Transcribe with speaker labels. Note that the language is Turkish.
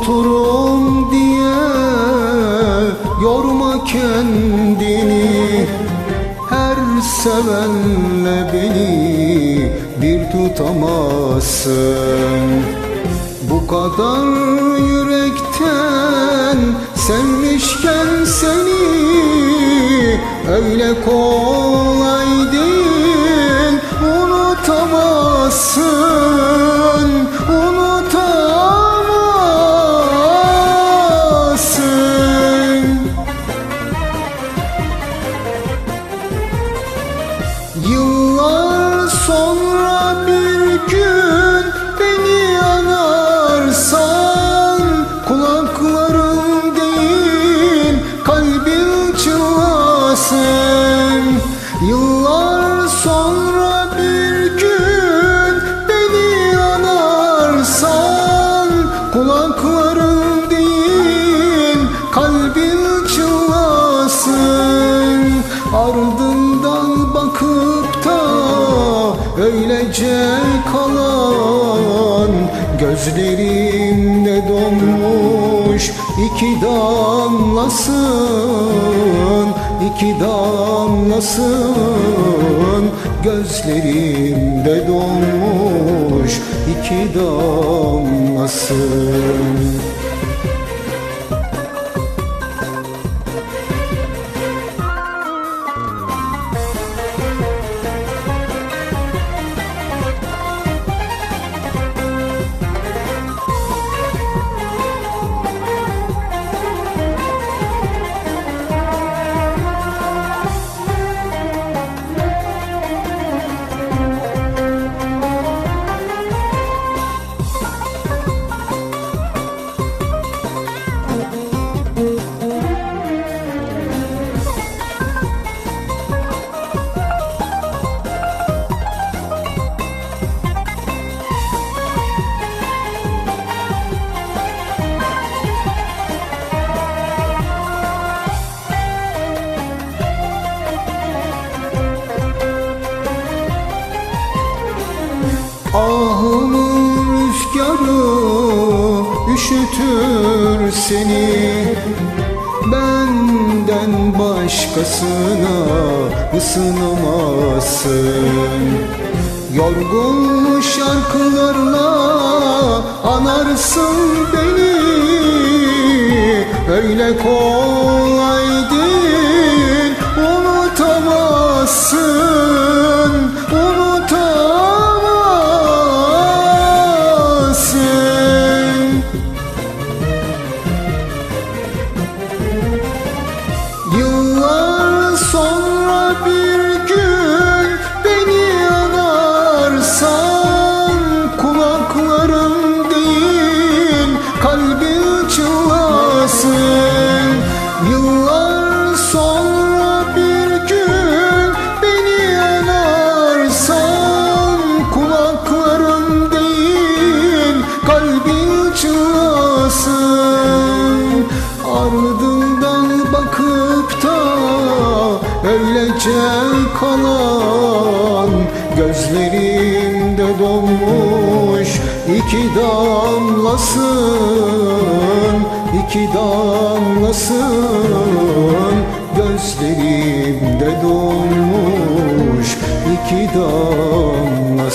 Speaker 1: Unuturum diye yorma kendini. Her sevenle beni bir tutamazsın. Bu kadar yürekten sevmişken seni Öyle kolay değil unutamazsın Yıllar sonra bir gün beni anarsan Kulakların değil kalbin çınlasın. Ardından bakıp da öylece kalan Gözlerimde donmuş iki damlasın iki damlasın Gözlerimde donmuş iki damlasın üşütür seni. Benden başkasına ısınamazsın. Yorgun şarkılarla anarsın beni. Öyle kolay değil unutamazsın Yıllar sonra bir gün beni anarsan Kulaklarım değil kalbin çınlasın. Ardından bakıp da öylece kalan Gözlerimde donmuş iki damlasın iki damlasın. Gözlerimde donmuş iki damlasın